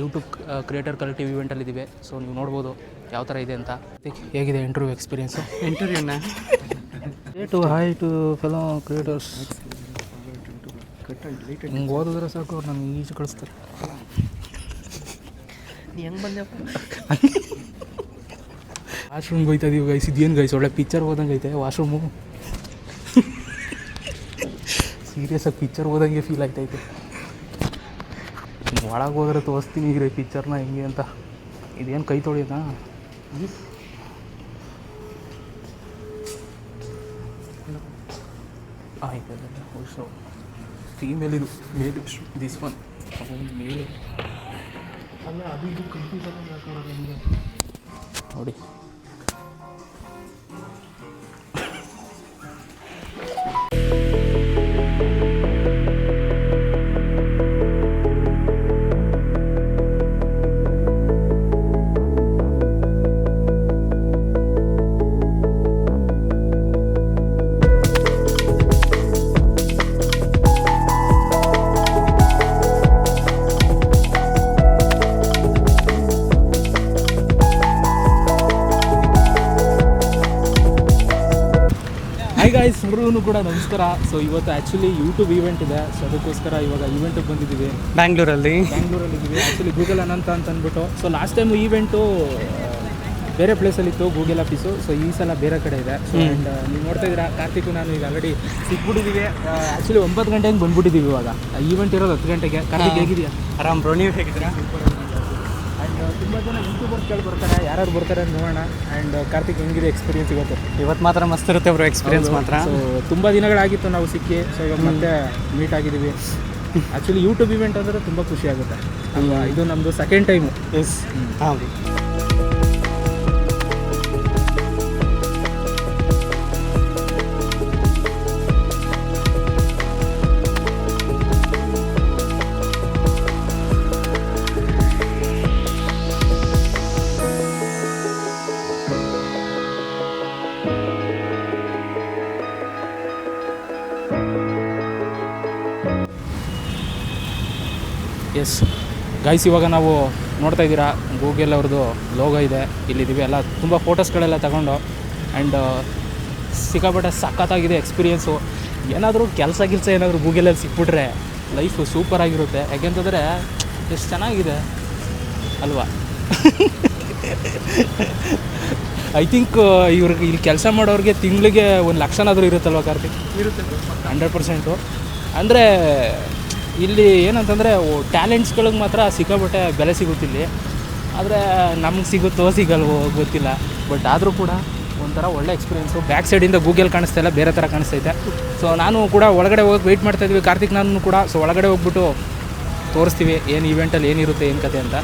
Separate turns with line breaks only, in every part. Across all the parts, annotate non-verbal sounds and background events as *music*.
YouTube creator collective ಇವೆಂಟಲ್ಲಿದ್ದೀವಿ so ನೀವು ನೋಡ್ಬೋದು ಯಾವ ಥರ ಇದೆ ಅಂತ. ಹೇಗಿದೆ interview experience
ಇಂಟರ್ವ್ಯೂನ
to hi to fellow creators ಹಿಂಗೆ ಓದಿದ್ರೆ ಸಾಕು ಅವ್ರು ನನಗೆ ಈಜು ಕಳಿಸ್ತಾರೆ.
ಹೆಂಗೆ ಬಂದೆಪ್ಪ
ವಾಶ್ರೂಮ್ಗೆ ಹೋಯ್ತಾ ಇದೀವಿ ಗೈಸ್ ಇದೇನು ಗೈಸ್ ಒಳ್ಳೆ ಪಿಕ್ಚರ್ ಹೋದಂಗೆ ಐತೆ ವಾಶ್ರೂಮು ಸೀರಿಯಸ್ಸಾಗಿ ಪಿಕ್ಚರ್ ಓದಂಗೆ ಫೀಲ್ ಆಯ್ತೈತೆ ಒಳಗೆ ಹೋದ್ರೆ ತೋರಿಸ್ತೀನಿ ಈಗ ಪಿಕ್ಚರ್ನ ಹಿಂಗೆ ಅಂತ. ಇದೇನು ಕೈ ತೊಳಿಯೋದಾ? ಆಯ್ತು ಸೊ ಫೀಮೇಲ್ ಇದು ಮೇಲ್ ದಿಸ್ ಒನ್ ಮೇಲ್ ಅಲ್ಲ ಅದು ಇದು ನೋಡಿ. ಹಾಯ್ ಗಾಯ್ಸ್ ಎಲ್ರಿಗೂ ಕೂಡ ನಮಸ್ಕಾರ. ಸೊ ಇವತ್ತು ಆ್ಯಕ್ಚುಲಿ ಯೂಟ್ಯೂಬ್ ಈವೆಂಟ್ ಇದೆ. ಸೊ ಅದಕ್ಕೋಸ್ಕರ ಇವಾಗ ಈವೆಂಟಿಗೆ ಬಂದಿದ್ದೀವಿ.
ಬ್ಯಾಂಗ್ಳೂರಲ್ಲಿ
ಬ್ಯಾಂಗ್ಳೂರಲ್ಲಿ ಇದ್ದೀವಿ ಆ್ಯಕ್ಚುಲಿ ಗೂಗಲ್ ಅನಂತ ಅಂತ ಅಂದ್ಬಿಟ್ಟು. ಸೊ ಲಾಸ್ಟ್ ಟೈಮ್ ಈವೆಂಟು ಬೇರೆ ಪ್ಲೇಸಲ್ಲಿತ್ತು ಗೂಗಲ್ ಆಫೀಸು ಸೊ ಈ ಸಲ ಬೇರೆ ಕಡೆ ಇದೆ. ಸೊ ಆ್ಯಂಡ್ ನೀವು ನೋಡ್ತಾ ಇದ್ದೀರಾ ಕಾರ್ತಿಕ್ ನಾನು ಈಗ ಆಲ್ರೆಡಿ ಸಿಕ್ಬಿಟ್ಟಿದ್ದೀವಿ ಆ್ಯಕ್ಚುಲಿ ಒಂಬತ್ತು ಗಂಟೆಗೆ ಬಂದ್ಬಿಟ್ಟಿದ್ದೀವಿ ಇವಾಗ. ಈವೆಂಟ್ ಇರೋದು ಹತ್ತು ಗಂಟೆಗೆ. ಕಾರ್ತಿಕ್ ಹೇಗಿದೆಯಾ
ಆರಾಮ್ ಬ್ರೋ ನೀವು ಹೇಗಿದ್ದೀರಾ?
ತುಂಬ ಜನ ಯೂಟ್ಯೂಬರ್ಸ್ ಕೇಳಿ ಬರ್ತಾರೆ ಯಾರ್ಯಾರು ಬರ್ತಾರೆ ಅಂತ ನೋಡೋಣ. ಆ್ಯಂಡ್ ಕಾರ್ತಿಕ್ ಹೆಂಗಿದೆ ಎಕ್ಸ್ಪೀರಿಯನ್ಸ್ ಇವತ್ತು?
ಇವತ್ತು ಮಾತ್ರ ಮಸ್ತ್ ಇರುತ್ತೆ ಬ್ರೋ ಎಕ್ಸ್ಪೀರಿಯನ್ಸ್ ಮಾತ್ರ.
ಸೊ ತುಂಬ ದಿನಗಳಾಗಿತ್ತು ನಾವು ಸಿಕ್ಕಿ. ಸೊ ಇವಾಗ ಮತ್ತೆ ಮೀಟ್ ಆಗಿದ್ದೀವಿ. ಆ್ಯಕ್ಚುಲಿ ಯೂಟ್ಯೂಬ್ ಇವೆಂಟ್ ಅಂದರೆ ತುಂಬ ಖುಷಿ ಆಗುತ್ತೆ. ಅಲ್ವಾ? ಇದು ನಮ್ಮದು ಸೆಕೆಂಡ್ ಟೈಮು
ಎಸ್ ಹಾಂ
ಎಸ್ ಗೈಸ್ ಇವಾಗ ನಾವು ನೋಡ್ತಾ ಇದ್ದೀರಾ ಗೂಗಲ್ ಅವ್ರದ್ದು ಲೋಗೋ ಇದೆ. ಇಲ್ಲಿದ್ದೀವಿ ಎಲ್ಲ ತುಂಬ ಫೋಟೋಸ್ಗಳೆಲ್ಲ ತಗೊಂಡು. ಆ್ಯಂಡ್ ಸಿಕ್ಕಾಪಟ್ಟೆ ಸಖತ್ತಾಗಿದೆ ಎಕ್ಸ್ಪೀರಿಯೆನ್ಸು ಏನಾದರೂ ಕೆಲಸ ಗಿಲ್ಸ ಏನಾದರೂ ಗೂಗಲಲ್ಲಿ ಸಿಕ್ಬಿಟ್ರೆ ಲೈಫು ಸೂಪರ್ ಆಗಿರುತ್ತೆ. ಯಾಕೆಂತಂದರೆ ಎಷ್ಟು ಚೆನ್ನಾಗಿದೆ. ಅಲ್ವಾ? *laughs* ಐ ಥಿಂಕ್ ಇವ್ರಿಗೆ ಇಲ್ಲಿ ಕೆಲಸ ಮಾಡೋರಿಗೆ ತಿಂಗಳಿಗೆ ಒಂದು ಲಕ್ಷನಾದರೂ ಇರುತ್ತಲ್ವ ಕಾರ್ತಿಕ್?
ಇರುತ್ತೆ
ಹಂಡ್ರೆಡ್ ಪರ್ಸೆಂಟು ಅಂದರೆ ಇಲ್ಲಿ ಏನಂತಂದರೆ ಟ್ಯಾಲೆಂಟ್ಸ್ಗಳಿಗೆ ಮಾತ್ರ ಸಿಕ್ಕಾಪಟ್ಟೆ ಬೆಲೆ ಸಿಗುತ್ತಿಲ್ಲಿ ಆದರೆ, ನಮ್ಗೆ ಸಿಗುತ್ತೋ, ಸಿಗಲ್ವೋ ಗೊತ್ತಿಲ್ಲ. ಬಟ್ ಆದರೂ ಕೂಡ ಒಂಥರ ಒಳ್ಳೆ ಎಕ್ಸ್ಪೀರಿಯೆನ್ಸು ಬ್ಯಾಕ್ ಸೈಡಿಂದ ಗೂಗಲ್ ಕಾಣಿಸ್ತಾ ಇಲ್ಲ, ಬೇರೆ ಥರ ಕಾಣಿಸ್ತೈತೆ ಸೊ ನಾನು ಕೂಡ ಒಳಗಡೆ ಹೋಗಿ ವೆಯ್ಟ್ ಮಾಡ್ತಾ ಇದ್ವಿ. ಕಾರ್ತಿಕ್ ನಾನು ಕೂಡ ಸೊ ಒಳಗಡೆ ಹೋಗ್ಬಿಟ್ಟು ತೋರಿಸ್ತೀವಿ, ಏನು ಇವೆಂಟಲ್ಲಿ ಏನಿರುತ್ತೆ, ಏನು ಕತೆ ಅಂತ.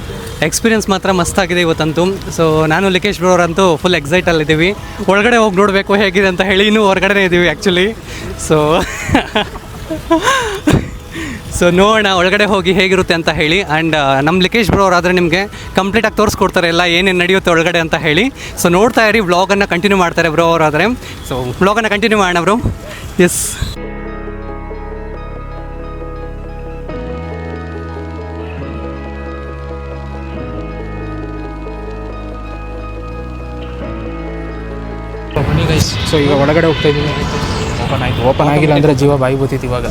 ಎಕ್ಸ್ಪೀರಿಯನ್ಸ್ ಮಾತ್ರ ಮಸ್ತಾಗಿದೆ ಇವತ್ತಂತೂ. ಸೊ ನಾನು ಲಿಕೇಶ್ ಬ್ರೋರಂತೂ ಫುಲ್ ಎಕ್ಸೈಟಲ್ಲಿದ್ದೀವಿ ಒಳಗಡೆ ಹೋಗಿ ನೋಡಬೇಕು ಹೇಗಿದೆ ಅಂತ ಹೇಳಿ ಇನ್ನೂ ಹೊರಗಡೆ ಇದ್ದೀವಿ ಆ್ಯಕ್ಚುಲಿ ಸೊ ಸೊ ನೋಡೋಣ, ಒಳಗಡೆ ಹೋಗಿ ಹೇಗಿರುತ್ತೆ ಅಂತ ಹೇಳಿ. ಆ್ಯಂಡ್ ನಮ್ಮ ಲಿಕೇಶ್ ಬ್ರೋ ಅವರಾದರೆ ನಿಮಗೆ ಕಂಪ್ಲೀಟಾಗಿ ತೋರಿಸ್ಕೊಡ್ತಾರೆ ಎಲ್ಲ ಏನೇನು ನಡೆಯುತ್ತೆ ಒಳಗಡೆ ಅಂತ ಹೇಳಿ. ಸೊ ನೋಡ್ತಾ ಇರಿ ವ್ಲಾಗನ್ನು ಕಂಟಿನ್ಯೂ ಮಾಡ್ತಾರೆ ಬ್ರೋ ಅವರಾದರೆ. ಸೊ ವ್ಲಾಗನ್ನು ಕಂಟಿನ್ಯೂ ಮಾಡೋಣ ಬ್ರೋ ಎಸ್
ಸೊ ಈಗ ಒಳಗಡೆ ಹೋಗ್ತಾ ಇದ್ದೀವಿ ಓಪನ್ ಆಗಿಲ್ಲ ಅಂದರೆ ಜೀವ ಬಾಯಿ ಬೂತಿತ್ತು ಇವಾಗ.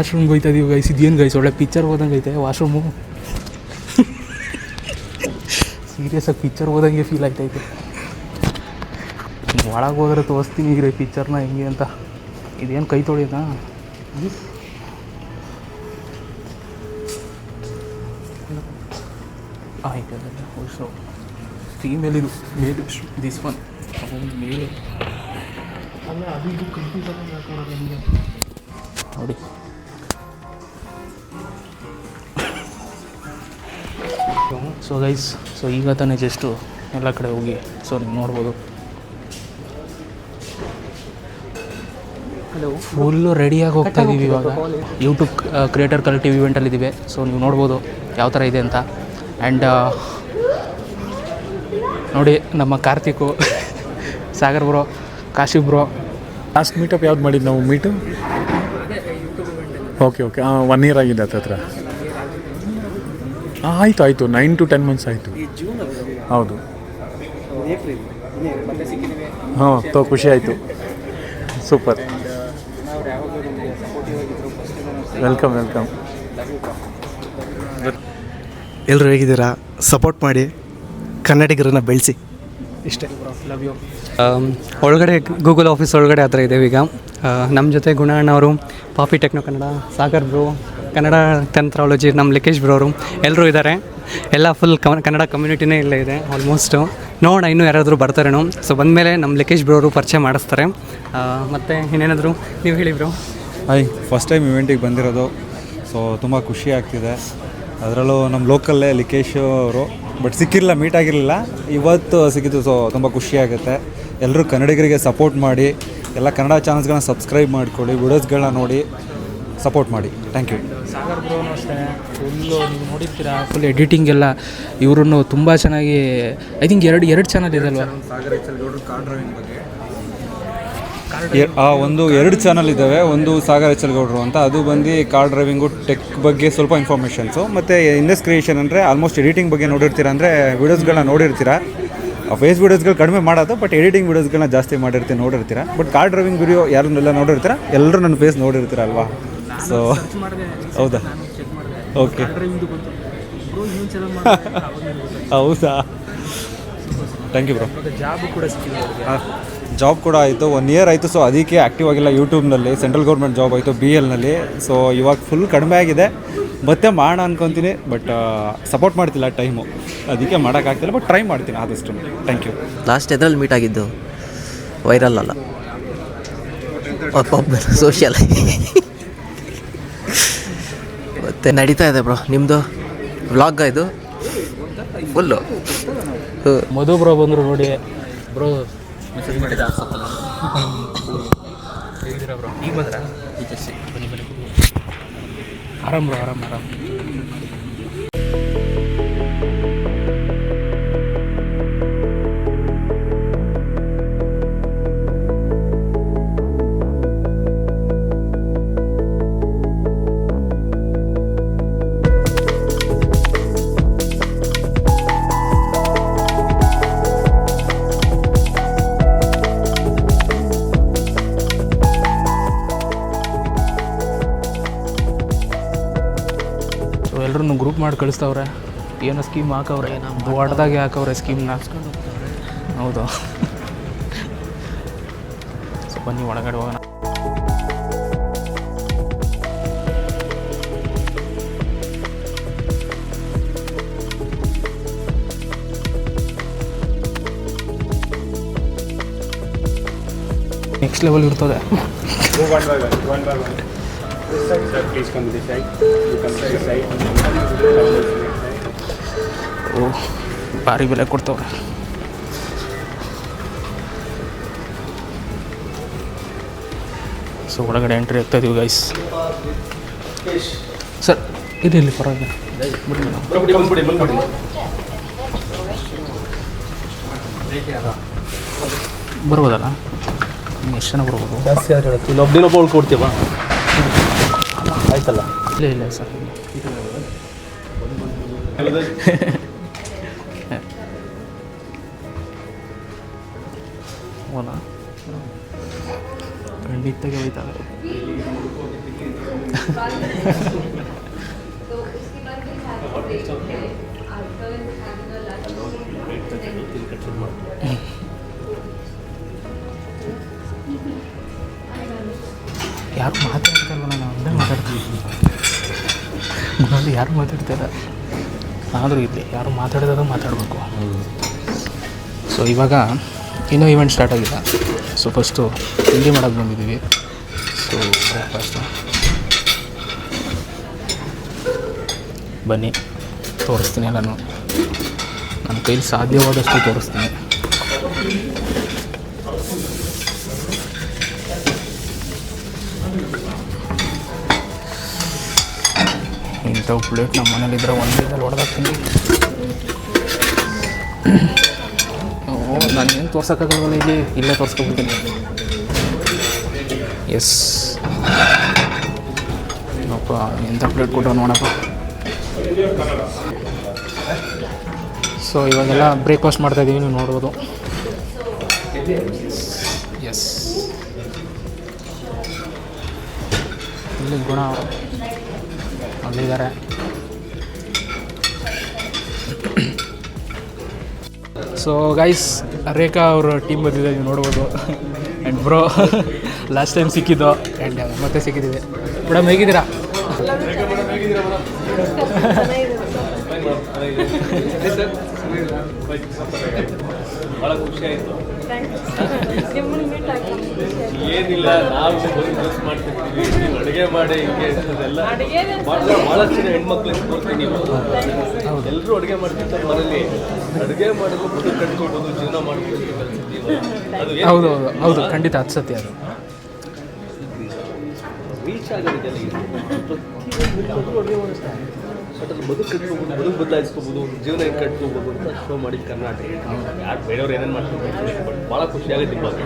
ವಾಶ್ರೂಮ್ಗೆ ಹೋಯ್ತಾ ಇದೀವಿ ಗೈಸ್ ಇದೇನು ಗೈಸ್ ಒಳ್ಳೆ ಪಿಕ್ಚರ್ ಹೋದಂಗೆ ಐತೆ, ವಾಶ್ರೂಮು. ಸೀರಿಯಸ್ಸಾಗಿ ಪಿಕ್ಚರ್ ಹೋದಂಗೆ ಫೀಲ್ ಆಗ್ತೈತೆ ಒಳಗೆ ಹೋದ್ರೆ ತೋರಿಸ್ತೀನಿ ಈಗ ಪಿಕ್ಚರ್ನ ಹೆಂಗೆ ಅಂತ. ಇದೇನು ಕೈ ತೊಳಿಯೋದಾ? ಆಯ್ತು ಫೀಮೇಲ್ ಇದು. ಮೇಲ್ ದಿಸ್ ಒನ್ ಮೇಲೆ. ನೋಡಿ. ಸೊ ಗೈಸ್ ಸೊ ಈಗ ತಾನೇ ಜಸ್ಟು ಎಲ್ಲ ಕಡೆ ಹೋಗಿ ಸೊ ನೀವು ನೋಡ್ಬೋದು. ಫುಲ್ಲು ರೆಡಿಯಾಗಿ ಹೋಗ್ತಾ ಇದ್ದೀವಿ ಇವಾಗ. ಯೂಟ್ಯೂಬ್ ಕ್ರಿಯೇಟರ್ ಕಲೆಕ್ಟಿವ್ ಇವೆಂಟಲ್ಲಿದ್ದೀವಿ ಸೊ ನೀವು ನೋಡ್ಬೋದು ಯಾವ ಥರ ಇದೆ ಅಂತ. ಆ್ಯಂಡ್ ನೋಡಿ ನಮ್ಮ Karthik Sagar bro Kashi bro
last meetup ಯಾವ್ದು ಮಾಡಿದ್ದು ನಾವು meet okay okay one year ಆಗಿದೆ ಹತ್ರ. ಆಯಿತು ಆಯಿತು. ನೈನ್ ಟು ಟೆನ್ ಮಂತ್ಸ್ ಆಯಿತು. ಹೌದು. ಹಾಂ ತೋ ಖುಷಿ ಆಯಿತು. ಸೂಪರ್ ವೆಲ್ಕಮ್ ವೆಲ್ಕಮ್
ಎಲ್ಲರೂ ಹೇಗಿದ್ದೀರಾ? ಸಪೋರ್ಟ್ ಮಾಡಿ ಕನ್ನಡಿಗರನ್ನ ಬೆಳೆಸಿ. ಇಷ್ಟೇ.
ಲವ್ ಯು
ಆಮ್, ಒಳಗಡೆ ಗೂಗಲ್ ಆಫೀಸ್ ಒಳಗಡೆ ಹತ್ರ ಇದ್ದೇವೆ ಈಗ. ನಮ್ಮ ಜೊತೆ ಗುಣ ಅಣ್ಣವರು ಪಾಪಿ ಟೆಕ್ನೋ ಕನ್ನಡ ಸಾಗರ್ ಬ್ರೋ ಕನ್ನಡ ಟೆಂಥ್ರಾಲಜಿ ನಮ್ಮ ಲಿಕೇಶ್ ಬ್ರೋರು ಎಲ್ಲರೂ ಇದ್ದಾರೆ. ಎಲ್ಲ ಫುಲ್ ಕನ್ನಡ ಕಮ್ಯುನಿಟಿನೇ ಇಲ್ಲೇ ಇದೆ ಆಲ್ಮೋಸ್ಟು ನೋಡೋಣ ಇನ್ನೂ ಯಾರಾದರೂ ಬರ್ತಾರೇನೋ. ಸೊ ಬಂದಮೇಲೆ ನಮ್ಮ ಲಿಕೇಶ್ ಬ್ರೋರು ಪರಿಚಯ ಮಾಡಿಸ್ತಾರೆ. ಮತ್ತು ಇನ್ನೇನಾದರೂ ನೀವು ಹೇಳಿ ಬ್ರೋ.
ಹಾಯ್ ಫಸ್ಟ್ ಟೈಮ್ ಇವೆಂಟಿಗೆ ಬಂದಿರೋದು. ಸೊ ತುಂಬ ಖುಷಿ ಆಗ್ತಿದೆ. ಅದರಲ್ಲೂ ನಮ್ಮ ಲೋಕಲ್ಲೇ ಲಿಕೇಶ್ ಅವರು. ಬಟ್ ಸಿಕ್ಕಿರಲಿಲ್ಲ ಮೀಟ್ ಆಗಿರಲಿಲ್ಲ. ಇವತ್ತು ಸಿಕ್ಕಿದ್ದು ಸೊ ತುಂಬ ಖುಷಿ ಆಗುತ್ತೆ. ಎಲ್ಲರೂ ಕನ್ನಡಿಗರಿಗೆ ಸಪೋರ್ಟ್ ಮಾಡಿ, ಎಲ್ಲ ಕನ್ನಡ ಚಾನಲ್ಸ್ಗಳನ್ನ ಸಬ್ಸ್ಕ್ರೈಬ್ ಮಾಡಿಕೊಳ್ಳಿ ವಿಡಿಯೋಸ್ಗಳನ್ನ ನೋಡಿ. ಸಪೋರ್ಟ್ ಮಾಡಿ. ಥ್ಯಾಂಕ್ ಯು
ಸಾಗರ್ ಬ್ರೋನು ಅಷ್ಟೇ. ಫುಲ್ಲು ನೀವು ನೋಡಿರ್ತೀರಾ? ಫುಲ್ ಎಡಿಟಿಂಗ್ ಎಲ್ಲ ಇವರನ್ನು ತುಂಬ ಚೆನ್ನಾಗಿ ಐ ಥಿಂಕ್ ಎರಡು ಎರಡು ಚಾನಲ್ ಇದೆ ಅಲ್ವಾ
ಎ- ಆ ಒಂದು ಎರಡು ಚಾನಲ್ ಇದ್ದಾವೆ. ಒಂದು ಸಾಗರ್ ಎಚ್ ಎಲ್ ಗೌಡ್ರು ಅಂತ. ಅದು ಬಂದು ಕಾರ್ ಡ್ರೈವಿಂಗು ಟೆಕ್ ಬಗ್ಗೆ ಸ್ವಲ್ಪ ಇನ್ಫಾರ್ಮೇಷನ್ಸು ಮತ್ತು ಇಂಡಸ್ ಕ್ರಿಯೇಷನ್ ಅಂದರೆ ಆಲ್ಮೋಸ್ಟ್ ಎಡಿಟಿಂಗ್ ಬಗ್ಗೆ ನೋಡಿರ್ತೀರಾ ಅಂದರೆ ವೀಡಿಯೋಸ್ಗಳನ್ನ ನೋಡಿರ್ತೀರಾ. ಫೇಸ್ ವೀಡಿಯೋಸ್ಗಳು ಕಡಿಮೆ ಮಾಡೋದು ಬಟ್ ಎಡಿಟಿಂಗ್ ವೀಡಿಯೋಸ್ಗಳನ್ನ ಜಾಸ್ತಿ ಮಾಡಿರ್ತೀನಿ ನೋಡಿರ್ತೀರಾ. ಬಟ್ ಕಾರ್ ಡ್ರೈವಿಂಗ್ ವಿಡಿಯೋ ಯಾರನ್ನೆಲ್ಲ ನೋಡಿರ್ತೀರಾ? ಎಲ್ಲರೂ ನನ್ನ ಫೇಸ್ ನೋಡಿರ್ತೀರಾ ಅಲ್ವಾ ಸೊ ಹೌದಾ? ಓಕೆ ಹೌದಾ? ಥ್ಯಾಂಕ್ ಯು ಬ್ರೋ
ಜಾಬ್ ಕೂಡ
ಜಾಬ್ ಕೂಡ ಆಯಿತು. ಒನ್ ಇಯರ್ ಆಯಿತು ಸೊ ಅದಕ್ಕೆ ಆ್ಯಕ್ಟಿವ್ ಆಗಿಲ್ಲ ಯೂಟ್ಯೂಬ್ನಲ್ಲಿ ಸೆಂಟ್ರಲ್ ಗೌರ್ಮೆಂಟ್ ಜಾಬ್ ಆಯಿತು ಬಿ ಎಲ್ನಲ್ಲಿ ಸೊ ಇವಾಗ ಫುಲ್ ಕಡಿಮೆ ಆಗಿದೆ. ಮತ್ತೆ ಮಾಡೋಣ ಅನ್ಕೊತೀನಿ ಬಟ್ ಸಪೋರ್ಟ್ ಮಾಡ್ತಿಲ್ಲ ಟೈಮು ಅದಕ್ಕೆ ಮಾಡೋಕ್ಕಾಗ್ತಿಲ್ಲ ಬಟ್ ಟ್ರೈ ಮಾಡ್ತೀನಿ ಆದಷ್ಟು. ಥ್ಯಾಂಕ್ ಯು
ಲಾಸ್ಟ್ ಎದ್ರಲ್ಲಿ ಮೀಟ್ ಆಗಿದ್ದು ವೈರಲ್ ಅಲ್ಲ. ಸೋಷಿಯಲ್ ಮತ್ತೆ ನಡೀತಾ ಇದೆ ಬ್ರೋ. ನಿಮ್ಮದು ವ್ಲಾಗ್ ಇದು? ಫುಲ್ಲು
ಮಧು ಬ್ರೋ ಬಂದರು ನೋಡಿ. ಬ್ರೋ ಮೆಸೇಜ್ ಮಾಡಿದ ಬ್ರೋ? ಈಗ ಆರಾಮ್ ಬ್ರೋ, ಆರಾಮ್ ಆರಾಮ್. ಕಳಿಸ್ತವ್ರೆ. ಏನೋ ಸ್ಕೀಮ್ ಹಾಕವ್ರೆ. ದೊಡ್ಡದಾಗಿ ಹಾಕವ್ರೆ ಸ್ಕೀಮ್ನ ಹೌದು. ಸೊ ಬನ್ನಿ, ಒಳಗಡೆ ಹೋಗೋಣ. ನೆಕ್ಸ್ಟ್ ಲೆವೆಲ್ ಇರ್ತದೆ. ಓ ಭಾರಿ ಬೆಲೆ ಕೊಡ್ತವ್ರೆ. ಸೊ ಒಳಗಡೆ ಎಂಟ್ರಿ ಆಗ್ತಾ ಇದೀವಿ ಗೈಸ್ ಸರ್ ಇದು ಇಲ್ಲಿ ಪರವಾಗಿಲ್ಲ. ಬರ್ಬೋದಲ್ಲ? ಎಷ್ಟು ಜನ ಬರ್ಬೋದು?
ಜಾಸ್ತಿ ಆದ್ರೆ ಒಬ್ಬ ಉಳ್ಕೊಡ್ತೀವ ಆಯ್ತಲ್ಲ?
ಇಲ್ಲ ಇಲ್ಲ ಸರ್. ಹೌದಾ ಖಂಡಿತಾಗಿ ಹೋಯ್ತಾವೆ ಯಾರು ಮಾತಾಡ್ತಾರಲ್ಲ ನೋಡಿ ಯಾರು ಮಾತಾಡ್ತಾರೆ ಆದರೂ ಇರಲಿ ಯಾರು ಮಾತಾಡಿದಾಗ ಮಾತಾಡಬೇಕು. ಸೊ ಇವಾಗ ಇನ್ನೂ ಇವೆಂಟ್ ಸ್ಟಾರ್ಟ್ ಆಗಿಲ್ಲ. ಸೊ ಫಸ್ಟು ತಿಂಡಿ ಮಾಡೋಕ್ಕೆ ಬಂದಿದ್ದೀವಿ. ಸೊ ಬ್ರೇಕ್ಫಾಸ್ಟು ಬನ್ನಿ, ತೋರಿಸ್ತೀನಿ ನಾನು ನನ್ನ ಕೈಲಿ ಸಾಧ್ಯವಾದಷ್ಟು ತೋರಿಸ್ತೀನಿ. ಇಂಥವು ಪ್ಲೇಟ್ ನಮ್ಮ ಮನೇಲಿದ್ರೆ ಒಂದೇ ಹೊಡೆದಾಕ್ತೀನಿ ನಾನು ಏನು ತೋರ್ಸೋಕ್ಕಾಗಲ್ವಲ್ಲ ಇಲ್ಲಿ ಇಲ್ಲೇ ತೋರಿಸ್ಕೊಬಿಡ್ತೀನಿ. ಎಸ್ ಅಪ್ಪ ಎಂಥ ಪ್ಲೇಟ್ ಕೊಟ್ಟು ನೋಡಪ್ಪ. ಸೊ ಇವಾಗೆಲ್ಲ ಬ್ರೇಕ್ಫಾಸ್ಟ್ ಮಾಡ್ತಾ ಇದ್ದೀವಿ ನೀವು ನೋಡ್ಬೋದು. ಎಸ್ ಇಲ್ಲಿ ಗುಣ ಅಲ್ಲಿದ್ದಾರೆ ಸೊ ಗೈಸ್ ರೇಖಾ ಅವ್ರ ಟೀಮ್ ಬಂದಿದೆ ನೀವು ನೋಡ್ಬೋದು. ಆ್ಯಂಡ್ ಬ್ರೋ ಲಾಸ್ಟ್ ಟೈಮ್ ಸಿಕ್ಕಿದ್ದು. ಆ್ಯಂಡ್ ಮತ್ತೆ ಸಿಕ್ಕಿದ್ದೀವಿ ಮೇಡಮ್ ಹೇಗಿದ್ದೀರಾ?
ಭಾಳ ಖುಷಿ ಆಯಿತು ಏನಿಲ್ಲ ನಾವು ಡ್ರೆಸ್ ಮಾಡ್ತಿರ್ತೀವಿ ನೀವು ಅಡುಗೆ ಮಾಡಿ ಹಿಂಗೆ ಅದೆಲ್ಲ ಭಾಳ ಭಾಳಷ್ಟು ಜನ ಹೆಣ್ಮಕ್ಳಿಗೆ ತೋರ್ತೀನಿ ನೀವು. ಎಲ್ಲರೂ ಅಡುಗೆ ಮಾಡ್ತಿರ್ತಾರೆ ಮನೇಲಿ. ಅಡುಗೆ ಮಾಡೋದು ಬದುಕು ಕಟ್ಕೊಬೋದು ಜೀವನ ಮಾಡ್ಬೋದು ಅದು
ಹೌದು ಹೌದು ಹೌದು ಖಂಡಿತ ಅದು ಸತ್ಯ ಅದು.
ರೀಚ್ ಆಗೋದಕ್ಕೆಲ್ಲ ಪ್ರತಿಯೊಂದು ಅಡುಗೆ ಮಾಡಿಸ್ತಾರೆ. ಬಟ್ ಅದು ಬದುಕು ಕಟ್ಕೋಬೋದು ಬದುಕು ಬದಲಾಯಿಸ್ಕೋಬೋದು ಜೀವನ ಹೆಂಗೆ ಕಟ್ಕೋಬೋದು ಅಂತ ಶೋ ಮಾಡಿದ್ದು ಕರ್ನಾಟಕ. ಯಾರು ಬೇರೆಯವ್ರು ಏನೇನು ಮಾಡ್ತಾರೆ ಬಟ್ ಭಾಳ ಖುಷಿ ಆಗುತ್ತೆ ಇವಾಗ.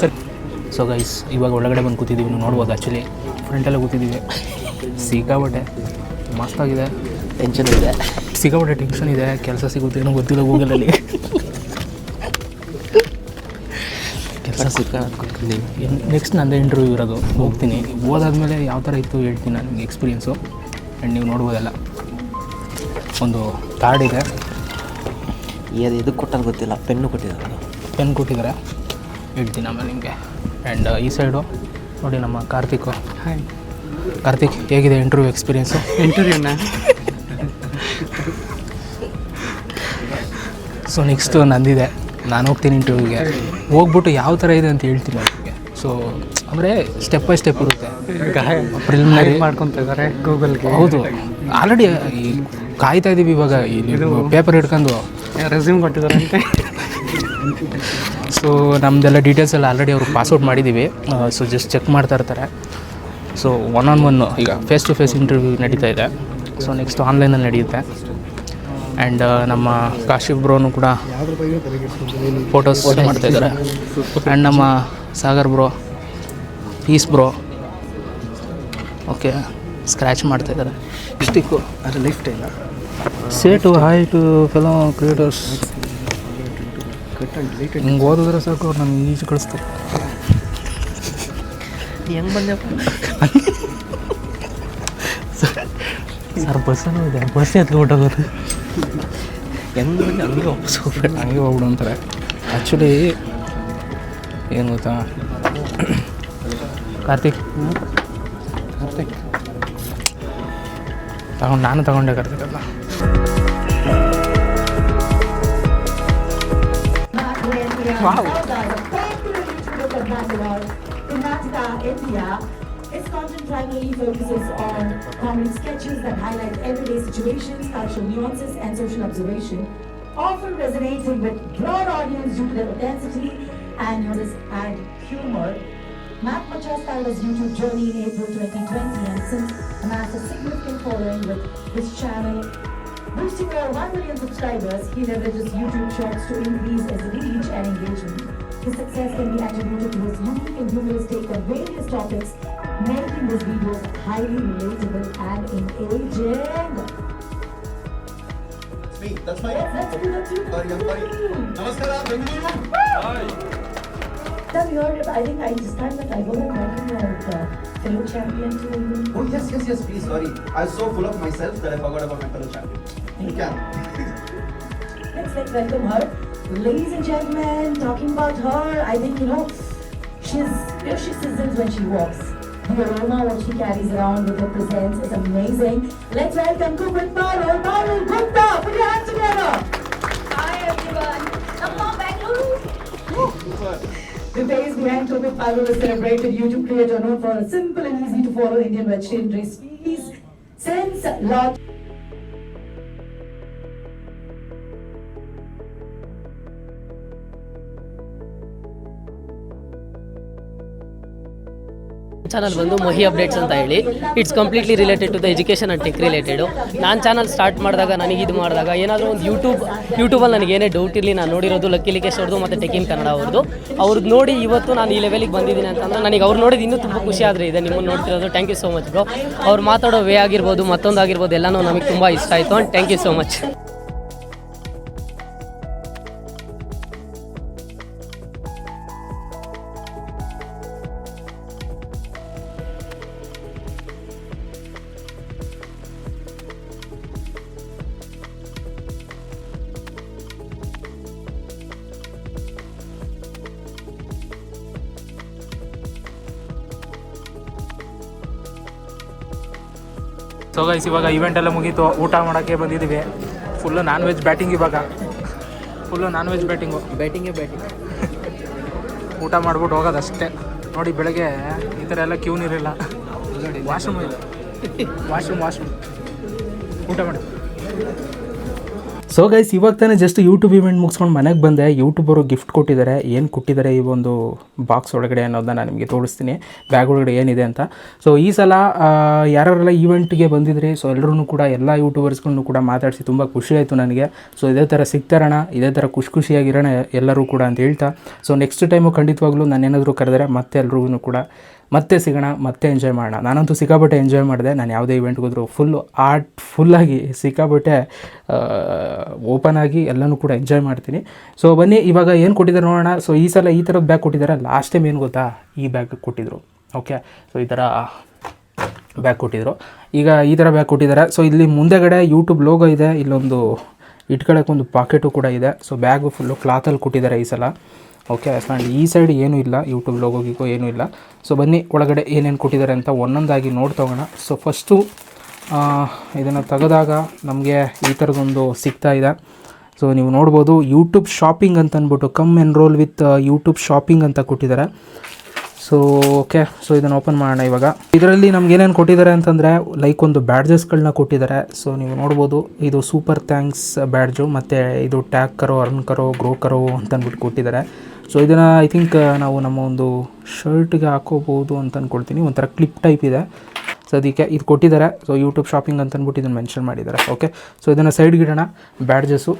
ಸರ್. ಸೊ ಗೈಸ್ ಇವಾಗ ಒಳಗಡೆ ಬಂದು ಕೂತಿದ್ದೀವಿ ನೀವು ನೋಡ್ಬೋದು ಆ್ಯಕ್ಚುಲಿ ಫ್ರೆಂಟೆಲ್ಲ ಕೂತಿದ್ದೀವಿ ಸಿಕ್ಕಾಬಟ್ಟೆ ಮಸ್ತಾಗಿದೆ
ಟೆನ್ಷನ್ ಇದೆ.
ಸಿಕ್ಕಾಪಟ್ಟೆ ಟೆನ್ಷನ್ ಇದೆ. ಕೆಲಸ ಸಿಗುತ್ತೆ ಏನೋ ಗೊತ್ತಿಲ್ಲ ಗೂಗಲಲ್ಲಿ ಕೆಲಸ
ಅನ್ಕೊಂಡ್ವಿ
ನೆಕ್ಸ್ಟ್ ನಂದು ಇಂಟರ್ವ್ಯೂ ಇರೋದು. ಹೋಗ್ತೀನಿ. ಓದಾದ್ಮೇಲೆ ಯಾವ ಥರ ಇತ್ತು ಹೇಳ್ತೀನಿ ನಾನು ನಿಮಗೆ ಎಕ್ಸ್ಪೀರಿಯೆನ್ಸು ಆ್ಯಂಡ್ ನೀವು ನೋಡ್ಬೋದಲ್ಲ. ಒಂದು ಕಾರ್ಡ್ ಇದೆ.
ಅದು ಎದಕ್ಕೆ ಕೊಟ್ಟಾಗ ಗೊತ್ತಿಲ್ಲ ಪೆನ್ನು ಕೊಟ್ಟಿದ್ದಾರೆ.
ಪೆನ್ ಕೊಟ್ಟಿದ್ದಾರೆ. ಹೇಳ್ತೀನಿ ಆಮೇಲೆ ನಿಮಗೆ. ಆ್ಯಂಡ್ ಈ ಸೈಡು ನೋಡಿ ನಮ್ಮ ಕಾರ್ತಿಕ್ ಹಾಯ್ ಕಾರ್ತಿಕ್ ಹೇಗಿದೆ ಇಂಟರ್ವ್ಯೂ ಎಕ್ಸ್ಪೀರಿಯೆನ್ಸು
ಇಂಟರ್ವ್ಯೂನ
ಸೊ ನೆಕ್ಸ್ಟು ನಂದಿದೆ. ನಾನು ಹೋಗ್ತೀನಿ ಇಂಟರ್ವ್ಯೂಗೆ ಹೋಗ್ಬಿಟ್ಟು ಯಾವ ಥರ ಇದೆ ಅಂತ ಹೇಳ್ತೀನಿ ಅವ್ರಿಗೆ. ಸೊ ಅಂದರೆ ಸ್ಟೆಪ್ ಬೈ ಸ್ಟೆಪ್ ಇರುತ್ತೆ. ಪ್ರಿಲಿಮಿನರಿ
ಮಾಡ್ಕೊತ ಇದ್ದಾರೆ ಗೂಗಲ್ಗೆ
ಹೌದು. ಆಲ್ರೆಡಿ ಈ ಕಾಯ್ತಾ ಇದ್ದೀವಿ ಇವಾಗ ಇಲ್ಲಿ ಪೇಪರ್ ಹಿಡ್ಕೊಂಡು.
ರೆಸ್ಯೂಮ್ ಕೊಟ್ಟಿದ್ದಾರೆ ಅಂತ *laughs*
ಸೊ ನಮ್ಮದೆಲ್ಲ ಡೀಟೇಲ್ಸ್ ಎಲ್ಲ ಆಲ್ರೆಡಿ ಅವರು ಪಾಸ್ಔಟ್ ಮಾಡಿದ್ದೀವಿ ಸೊ ಜಸ್ಟ್ ಚೆಕ್ ಮಾಡ್ತಾ ಇರ್ತಾರೆ. ಸೊ ಒನ್ ಆನ್ ಒನ್ ಈಗ ಫೇಸ್ ಟು ಫೇಸ್ ಇಂಟರ್ವ್ಯೂ ನಡೀತಾ ಇದೆ. ಸೊ ನೆಕ್ಸ್ಟ್ ಆನ್ಲೈನಲ್ಲಿ ನಡೆಯುತ್ತೆ. ಆ್ಯಂಡ್ ನಮ್ಮ ಕಾಶಿಫ್ ಬ್ರೋನು ಕೂಡ ಫೋಟೋಸ್ ಮಾಡ್ತಾ ಇದ್ದಾರೆ ಆ್ಯಂಡ್ ನಮ್ಮ Sagar bro peace bro okay scratch ಮಾಡ್ತಾ ಇದ್ದಾರೆ ಸ್ಟಿಕ್ಕು
ಅದು ಲಿಫ್ಟ್ ಇಲ್ಲ.
Say hi to fellow creators ಹಿಂಗೆ ಓದಿದ್ರೆ ಸಾಕು ಅವ್ರು ನಮ್ಗೆ ಈಜು ಕಳಿಸ್ತಾರೆ.
ಹೆಂಗೆ ಬಂದೆಪ್ಪ
ಸರ್ ಬಸ್ಸನ್ನು ಇದೆ ಬಸ್ ಎತ್ಕೊಬಿಟ್ಟೋಗೋದು
ಹೆಂಗೆ ಹಂಗೆ ವಾಪಸ್ ಹೋಗ್ಬೇಡ.
ಹಂಗೆ ಹೋಗ್ಬಿಡು ಅಂತಾರೆ. ಆ್ಯಕ್ಚುಲಿ ಏನು ಗೊತ್ತಾ? ಕಾರ್ತಿಕ್. ಕಾರ್ತಿಕ್. ತಗೊಂಡು ನಾನು ತಗೊಂಡೆ ಕಾರ್ತಿಕ್ ಅಲ್ಲ.
India. Its content primarily focuses on comic sketches that highlight everyday situations, cultural nuances, and social observation, often resonating with broad audience due to their authenticity and notice and humor. Matt Macha started his YouTube journey in April 2020 and since amassed a significant following with his channel Boosting over 1 million subscribers, he leverages YouTube Shorts to increase his reach and engagement. His success can be attributed to his unique and humorous take on various topics, making his videos highly relatable and engaging. That's me, that's my That's you, that's you. Sorry, I'm sorry. Namaskar, you're, I think I this time that I wasn't welcome your uh, fellow champion to.
Oh yes, yes, yes, please, sorry. I was so full of myself that I forgot about my fellow champion. You can. *laughs*
Let's like welcome her. Ladies and gentlemen, talking about her, I think you know, she's you know, she sizzles when she walks. The aroma what she carries around with her presence is amazing. Let's welcome Kubit Parul, Parul Gupta. Put your hands together. Hi everyone. Come Bangalore. The face behind Kubit Parul is celebrated YouTube creator known for a simple and easy to follow Indian vegetarian recipes. Since launch
channel ಬಂದು ಮೊಹಿ updates ಅಂತ ಹೇಳಿ. It's completely related to the education and tech related ನಾನು channel start ಮಾಡಿದಾಗ, ನನಗೆ ಇದು ಮಾಡಿದಾಗ, ಏನಾದರೂ ಒಂದು ಯೂಟ್ಯೂಬ್ ಯೂಟ್ಯೂಬಲ್ಲಿ ನನಗೆ ಏನೇ ಡೌಟ್ ಇರಲಿ, ನಾನು ನೋಡಿರೋದು ಲಕ್ಕಿ ಲಿಕೇಶ್ ಅವ್ರದ್ದು ಮತ್ತು ಟೆಕ್ ಕನ್ನಡ ಅವ್ರದ್ದು ಅವ್ರದ್ದು ನೋಡಿ ಇವತ್ತು ನಾನು ಈ ಲೆವೆಲಿಗೆ ಬಂದಿದ್ದೀನಿ ಅಂತಂದ್ರೆ ನನಗೆ ಅವ್ರು ನೋಡಿದ ಇನ್ನೂ ತುಂಬ ಖುಷಿ ಆದರೆ ಇದೆ. ನಿಮ್ಮನ್ನು ನೋಡ್ತಿರೋದು thank you so much bro ಅವ್ರು ಮಾತಾಡೋ ವೇ ಆಗಿರ್ಬೋದು, ಮತ್ತೊಂದು ಆಗಿರ್ಬೋದು, ಎಲ್ಲನೂ ನಮಗೆ ತುಂಬ ಇಷ್ಟ ಆಯಿತು. And thank you so much
so guys ಇವಾಗ ಇವೆಂಟ್ ಎಲ್ಲ ಮುಗೀತು. ಊಟ ಮಾಡೋಕ್ಕೆ ಬಂದಿದ್ದೀವಿ. ಫುಲ್ಲು ನಾನ್ ವೆಜ್ ಬ್ಯಾಟಿಂಗ್ ಇವಾಗ. ಫುಲ್ಲು ನಾನ್ ವೆಜ್ ಬ್ಯಾಟಿಂಗು
ಬ್ಯಾಟಿಂಗೇ ಬ್ಯಾಟಿಂಗ್
ಊಟ ಮಾಡ್ಬಿಟ್ಟು ಹೋಗೋದು ಅಷ್ಟೇ. ನೋಡಿ ಬೆಳಗ್ಗೆ ಈ ಥರ ಎಲ್ಲ ಕ್ಯೂನ್ ಇರಲಿಲ್ಲ ವಾಶ್ರೂಮ್ ಇಲ್ಲ. *laughs* ವಾಶ್ರೂಮ್ ವಾಶ್ರೂಮ್ ಊಟ ಮಾಡಿ. ಸೊ ಗೈಸ್ ಇವಾಗ ತಾನೇ ಜಸ್ಟ್ ಯೂಟ್ಯೂಬ್ ಇವೆಂಟ್ ಮುಗಿಸ್ಕೊಂಡು ಮನೆಗೆ ಬಂದೆ. ಯೂಟ್ಯೂಬರು ಗಿಫ್ಟ್ ಕೊಟ್ಟಿದ್ದಾರೆ ಏನು ಕೊಟ್ಟಿದ್ದಾರೆ ಈ ಒಂದು ಬಾಕ್ಸ್ ಒಳಗಡೆ ಅನ್ನೋದನ್ನ ನಾನು ನಿಮಗೆ ತೋರಿಸ್ತೀನಿ. ಬ್ಯಾಗ್ ಒಳಗಡೆ ಏನಿದೆ ಅಂತ. ಸೊ ಈ ಸಲ ಯಾರ್ಯಾರೆಲ್ಲ ಈವೆಂಟ್ಗೆ ಬಂದಿದ್ರಿ ಸೊ ಎಲ್ಲರೂ ಕೂಡ, ಎಲ್ಲ ಯೂಟ್ಯೂಬರ್ಸ್ಗಳನ್ನು ಕೂಡ ಮಾತಾಡಿಸಿ ತುಂಬ ಖುಷಿ ಆಯಿತು ನನಗೆ. ಸೊ ಇದೇ ಥರ ಸಿಗ್ತಾರಣ, ಇದೇ ಥರ ಖುಷಿ ಖುಷಿಯಾಗಿರೋಣ ಎಲ್ಲರೂ ಕೂಡ ಅಂತ ಹೇಳ್ತಾ. ಸೊ ನೆಕ್ಸ್ಟ್ ಟೈಮು ಖಂಡಿತವಾಗ್ಲೂ ನಾನು ಏನಾದರೂ ಕರೆದರೆ ಮತ್ತೆ ಎಲ್ರಿಗೂ ಕೂಡ ಮತ್ತೆ ಸಿಗೋಣ, ಮತ್ತೆ ಎಂಜಾಯ್ ಮಾಡೋಣ. ನಾನಂತೂ ಸಿಕ್ಕಾಪಟ್ಟೆ ಎಂಜಾಯ್ ಮಾಡಿದೆ. ನಾನು ಯಾವುದೇ ಇವೆಂಟ್ಗೆ ಹೋದರೂ ಫುಲ್ಲು ಆರ್ಟ್ ಫುಲ್ಲಾಗಿ ಸಿಕ್ಕಾಪಟ್ಟೆ ಓಪನ್ ಆಗಿ ಎಲ್ಲನೂ ಕೂಡ ಎಂಜಾಯ್ ಮಾಡ್ತೀನಿ. ಸೊ ಬನ್ನಿ, ಇವಾಗ ಏನು ಕೊಟ್ಟಿದ್ದಾರೆ ನೋಡೋಣ. ಸೊ ಈ ಸಲ ಈ ಥರದ ಬ್ಯಾಗ್ ಕೊಟ್ಟಿದ್ದಾರೆ. ಲಾಸ್ಟ್ ಟೈಮ್ ಏನು ಗೊತ್ತಾ? ಈ ಬ್ಯಾಗ್ ಕೊಟ್ಟಿದ್ರು. ಓಕೆ ಸೊ ಈ ಥರ ಬ್ಯಾಗ್ ಕೊಟ್ಟಿದ್ರು. ಈಗ ಈ ಥರ ಬ್ಯಾಗ್ ಕೊಟ್ಟಿದ್ದಾರೆ. ಸೊ ಇಲ್ಲಿ ಮುಂದೆಗಡೆ ಯೂಟ್ಯೂಬ್ ಲೋಗೋ ಇದೆ. ಇಲ್ಲೊಂದು ಇಟ್ಕೊಳ್ಳೋಕೆ ಒಂದು ಪಾಕೆಟು ಕೂಡ ಇದೆ. ಸೊ ಬ್ಯಾಗು ಫುಲ್ಲು ಕ್ಲಾತಲ್ಲಿ ಕೊಟ್ಟಿದ್ದಾರೆ ಈ ಸಲ. ಓಕೆ ಆ್ಯಂಡ್ ಈ ಸೈಡ್ ಏನೂ ಇಲ್ಲ ಯೂಟ್ಯೂಬ್ ಲೋಗೋಗಿಗೋ ಏನೂ ಇಲ್ಲ. ಸೊ ಬನ್ನಿ, ಒಳಗಡೆ ಏನೇನು ಕೊಟ್ಟಿದ್ದಾರೆ ಅಂತ ಒಂದೊಂದಾಗಿ ನೋಡ್ತೋಗೋಣ ಸೊ ಫಸ್ಟು ಇದನ್ನು ತೆಗೆದಾಗ ನಮಗೆ ಈ ಥರದೊಂದು ಸಿಗ್ತಾ ಇದೆ. ಸೊ ನೀವು ನೋಡ್ಬೋದು ಯೂಟ್ಯೂಬ್ ಶಾಪಿಂಗ್ ಅಂತ ಅಂದ್ಬಿಟ್ಟು come enroll with YouTube shopping ಅಂತ ಕೊಟ್ಟಿದ್ದಾರೆ. ಸೊ ಓಕೆ ಸೊ ಇದನ್ನು ಓಪನ್ ಮಾಡೋಣ ಇವಾಗ. ಇದರಲ್ಲಿ ನಮ್ಗೆ ಏನೇನು ಕೊಟ್ಟಿದ್ದಾರೆ ಅಂತಂದರೆ ಲೈಕ್ ಒಂದು ಬ್ಯಾಡ್ಜಸ್ಗಳನ್ನ ಕೊಟ್ಟಿದ್ದಾರೆ. ಸೊ ನೀವು ನೋಡ್ಬೋದು, ಇದು ಸೂಪರ್ ಥ್ಯಾಂಕ್ಸ್ ಬ್ಯಾಡ್ಜು ಮತ್ತು ಇದು ಟ್ಯಾಗ್ ಕರೋ ಅರ್ನ್ ಕರೋ ಗ್ರೋ ಕರೋ ಅಂತಂದ್ಬಿಟ್ಟು ಕೊಟ್ಟಿದ್ದಾರೆ. ಸೊ ಇದನ್ನು ಐ ಥಿಂಕ್ ನಾವು ನಮ್ಮ ಒಂದು ಶರ್ಟ್ಗೆ ಹಾಕೋಬೋದು ಅಂತ ಅಂದ್ಕೊಳ್ತೀನಿ ಒಂಥರ ಕ್ಲಿಪ್ ಟೈಪ್ ಇದೆ. ಸೊ ಅದಕ್ಕೆ ಇದು ಕೊಟ್ಟಿದ್ದಾರೆ. ಸೊ ಯೂಟ್ಯೂಬ್ ಶಾಪಿಂಗ್ ಅಂತ ಅಂದ್ಬಿಟ್ಟು ಇದನ್ನು ಮೆನ್ಷನ್ ಮಾಡಿದ್ದಾರೆ. ಓಕೆ ಸೊ ಇದನ್ನು ಸೈಡ್ಗೆ ಇಡೋಣ ಬ್ಯಾಡ್ಜಸ್ಸು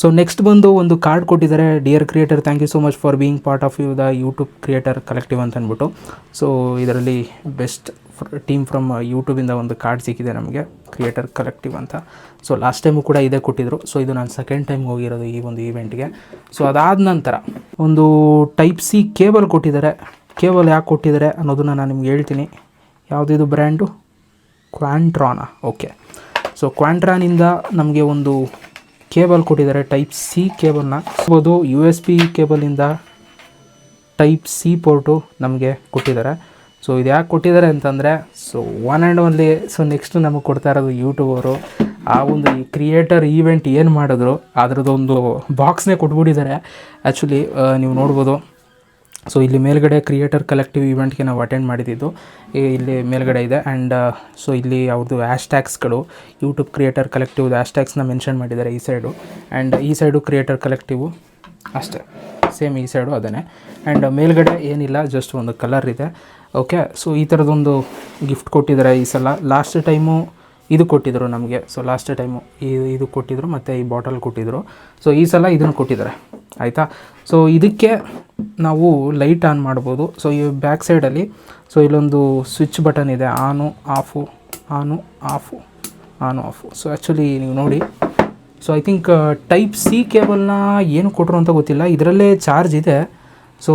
ಸೊ ನೆಕ್ಸ್ಟ್ ಬಂದು ಒಂದು ಕಾರ್ಡ್ ಕೊಟ್ಟಿದ್ದಾರೆ. Dear creator thank you so much for being part of you the YouTube creator collective ಅಂತ ಅಂದ್ಬಿಟ್ಟು ಸೊ ಇದರಲ್ಲಿ ಬೆಸ್ಟ್ ಟೀಮ್ ಫ್ರಮ್ ಯೂಟ್ಯೂಬಿಂದ ಒಂದು ಕಾರ್ಡ್ ಸಿಕ್ಕಿದೆ ನಮಗೆ. ಕ್ರಿಯೇಟರ್ ಕಲೆಕ್ಟಿವ್ ಅಂತ. ಸೊ ಲಾಸ್ಟ್ ಟೈಮು ಕೂಡ ಇದೇ ಕೊಟ್ಟಿದ್ರು. ಸೊ ಇದು ನಾನು ಸೆಕೆಂಡ್ ಟೈಮ್ ಹೋಗಿರೋದು ಈ ಒಂದು ಈವೆಂಟ್ಗೆ ಸೊ ಅದಾದ ನಂತರ ಒಂದು ಟೈಪ್ ಸಿ ಕೇಬಲ್ ಕೊಟ್ಟಿದ್ದಾರೆ. ಕೇಬಲ್ ಯಾಕೆ ಕೊಟ್ಟಿದ್ದಾರೆ ಅನ್ನೋದನ್ನು ನಾನು ನಿಮ್ಗೆ ಹೇಳ್ತೀನಿ. ಯಾವುದಿದು ಬ್ರ್ಯಾಂಡು? ಕ್ವಾಂಟ್ರಾನಾ. ಓಕೆ. ಸೊ ಕ್ವಾಂಟ್ರಾನಿಂದ ನಮಗೆ ಒಂದು ಕೇಬಲ್ ಕೊಟ್ಟಿದ್ದಾರೆ ಟೈಪ್ ಸಿ ಕೇಬಲ್ನ. ಸಿಗ್ಬೋದು ಯು ಎಸ್ ಪಿ ಕೇಬಲಿಂದ ಟೈಪ್ ಸಿ ಪೋರ್ಟು ನಮಗೆ ಕೊಟ್ಟಿದ್ದಾರೆ. ಸೊ ಇದು ಯಾಕೆ ಕೊಟ್ಟಿದ್ದಾರೆ ಅಂತಂದರೆ so one and only so next ನಮಗೆ ಕೊಡ್ತಾ ಇರೋದು ಯೂಟ್ಯೂಬರು ಆ ಒಂದು ಈ ಕ್ರಿಯೇಟರ್ ಈವೆಂಟ್ ಏನು ಮಾಡಿದ್ರು, ಅದರದ್ದೊಂದು ಬಾಕ್ಸ್ನೇ ಕೊಟ್ಬಿಟ್ಟಿದ್ದಾರೆ. ಆ್ಯಕ್ಚುಲಿ ನೀವು ನೋಡ್ಬೋದು ಸೊ ಇಲ್ಲಿ ಮೇಲ್ಗಡೆ ಕ್ರಿಯೇಟರ್ ಕಲೆಕ್ಟಿವ್ ಇವೆಂಟ್ಗೆ ನಾವು ಅಟೆಂಡ್ ಮಾಡಿದ್ದು. ಇಲ್ಲಿ ಮೇಲ್ಗಡೆ ಇದೆ. ಆ್ಯಂಡ್ ಸೊ ಇಲ್ಲಿ ಅವ್ರದ್ದು ಹ್ಯಾಶ್ಟ್ಯಾಗ್ಸ್ಗಳು ಯೂಟ್ಯೂಬ್ ಕ್ರಿಯೇಟರ್ ಕಲೆಕ್ಟಿವ್ ಹ್ಯಾಶ್ಟ್ಯಾಗ್ಸ್ನ ಮೆನ್ಷನ್ ಮಾಡಿದ್ದಾರೆ ಈ ಸೈಡು ಆ್ಯಂಡ್ ಈ ಸೈಡು ಕ್ರಿಯೇಟರ್ ಕಲೆಕ್ಟಿವು ಅಷ್ಟೇ. ಸೇಮ್ ಈ ಸೈಡು ಅದೇ ಆ್ಯಂಡ್ ಮೇಲ್ಗಡೆ ಏನಿಲ್ಲ ಜಸ್ಟ್ ಒಂದು ಕಲರ್ ಇದೆ. ಓಕೆ ಸೊ ಈ ಥರದೊಂದು ಗಿಫ್ಟ್ ಕೊಟ್ಟಿದ್ದಾರೆ ಈ ಸಲ. ಲಾಸ್ಟ್ ಟೈಮು ಇದು ಕೊಟ್ಟಿದ್ದರು ನಮಗೆ. ಸೊ ಲಾಸ್ಟ್ ಟೈಮು ಇದು ಕೊಟ್ಟಿದ್ದರು ಮತ್ತು ಈ ಬಾಟಲ್ ಕೊಟ್ಟಿದ್ದರು ಸೊ ಈ ಸಲ ಇದನ್ನು ಕೊಟ್ಟಿದ್ದಾರೆ. ಆಯಿತಾ? ಸೊ ಇದಕ್ಕೆ ನಾವು ಲೈಟ್ ಆನ್ ಮಾಡ್ಬೋದು. ಸೊ ಈ ಬ್ಯಾಕ್ ಸೈಡಲ್ಲಿ ಸೊ ಇಲ್ಲೊಂದು ಸ್ವಿಚ್ ಬಟನ್ ಇದೆ. ಆನು, ಆಫು ಆನು ಆಫು ಆನು, ಆಫು. ಸೊ ಆ್ಯಕ್ಚುಲಿ ನೀವು ನೋಡಿ. So I think type C ಕೇಬಲ್ನ ಏನು ಕೊಟ್ಟರು ಅಂತ ಗೊತ್ತಿಲ್ಲ. ಇದರಲ್ಲೇ ಚಾರ್ಜ್ ಇದೆ. ಸೊ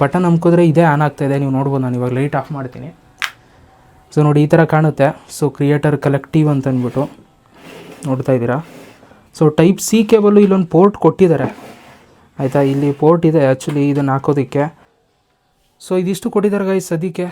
ಬಟನ್ ಅಮ್ಕಿದ್ರೆ ಇದೇ ಆನ್ ಆಗ್ತಾಯಿದೆ ನೀವು ನೋಡ್ಬೋದು ನಾನು ಇವಾಗ ಲೈಟ್ ಆಫ್ ಮಾಡ್ತೀನಿ. ಸೊ ನೋಡಿ, ಈ ಥರ ಕಾಣುತ್ತೆ. ಸೊ ಕ್ರಿಯೇಟರ್ ಕಲೆಕ್ಟಿವ್ ಅಂತ ಅಂದ್ಬಿಟ್ಟು ನೋಡ್ತಾ ಇದ್ದೀರಾ? ಸೊ ಟೈಪ್ ಸಿ ಕೇಬಲ್ಲು ಇಲ್ಲೊಂದು ಪೋರ್ಟ್ ಕೊಟ್ಟಿದ್ದಾರೆ. ಆಯಿತಾ ಇಲ್ಲಿ ಪೋರ್ಟ್ ಇದೆ ಆ್ಯಕ್ಚುಲಿ ಇದನ್ನು ಹಾಕೋದಕ್ಕೆ. ಸೊ ಇದಿಷ್ಟು ಕೊಟ್ಟಿದ್ದಾರೆ ಗೈಸ್ ಸದ್ಯಕ್ಕೆ.